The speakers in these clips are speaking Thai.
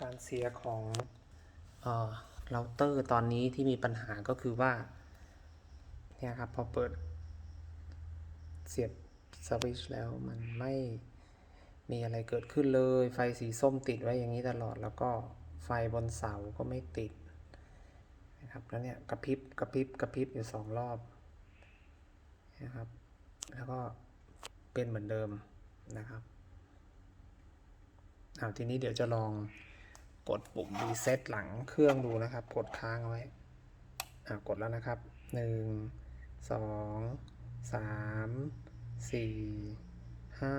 การเสียของเออเราเตอร์ตอนนี้ที่มีปัญหาก็คือว่าเนี่ยครับพอเปิดเสียบสวิตช์แล้วมันไม่มีอะไรเกิดขึ้นเลย ไฟสีส้มติดไว้อย่างนี้ตลอด แล้วก็ไฟบนเสาก็ไม่ติดนะครับแล้วเนี่ยกระพริบกระพริบกระพริบอยู่สองรอบนะครับแล้วก็เป็นเหมือนเดิมนะครับเอาทีนี้เดี๋ยวจะลอง กดปุ่มรีเซ็ตหลังเครื่องดูนะครับ กดค้างเอาไว้กดแล้วนะครับหนึ่งสองสามสี่ห้า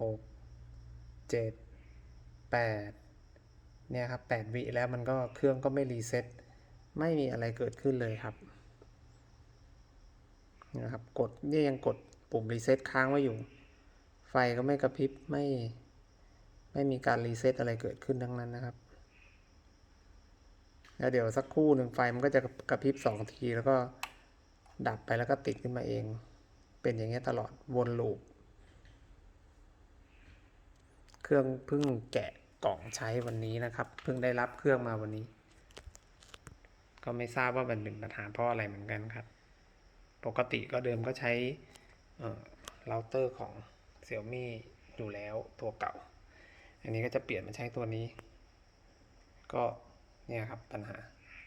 หกเจ็ดแปดเนี่ยครับแปดวิแล้วมันก็เครื่องก็ไม่รีเซ็ตไม่มีอะไรเกิดขึ้นเลยครับนะครับกดเนี่ยยังกดปุ่มรีเซ็ตค้างไว้อยู่ ไฟก็ไม่กระพริบไม่ ไม่มีการรีเซ็ตอะไรเกิดขึ้นทั้งนั้นนะครับ แล้วเดี๋ยวสักครู่หนึ่งไฟมันก็จะกระพริบสองทีแล้วก็ดับไปแล้วก็ติดขึ้นมาเอง เป็นอย่างเงี้ยตลอดวนลูป เครื่องเพิ่งแกะกล่องใช้วันนี้นะครับ เพิ่งได้รับเครื่องมาวันนี้ ก็ไม่ทราบว่ามันเป็นปัญหาเพราะอะไรเหมือนกันครับ ปกติก็เดิมก็ใช้เออเราเตอร์ของ Xiaomi อยู่แล้วตัวเก่า อันนี้ก็จะเปลี่ยนมาใช้ตัวนี้ ก็เนี่ยครับปัญหา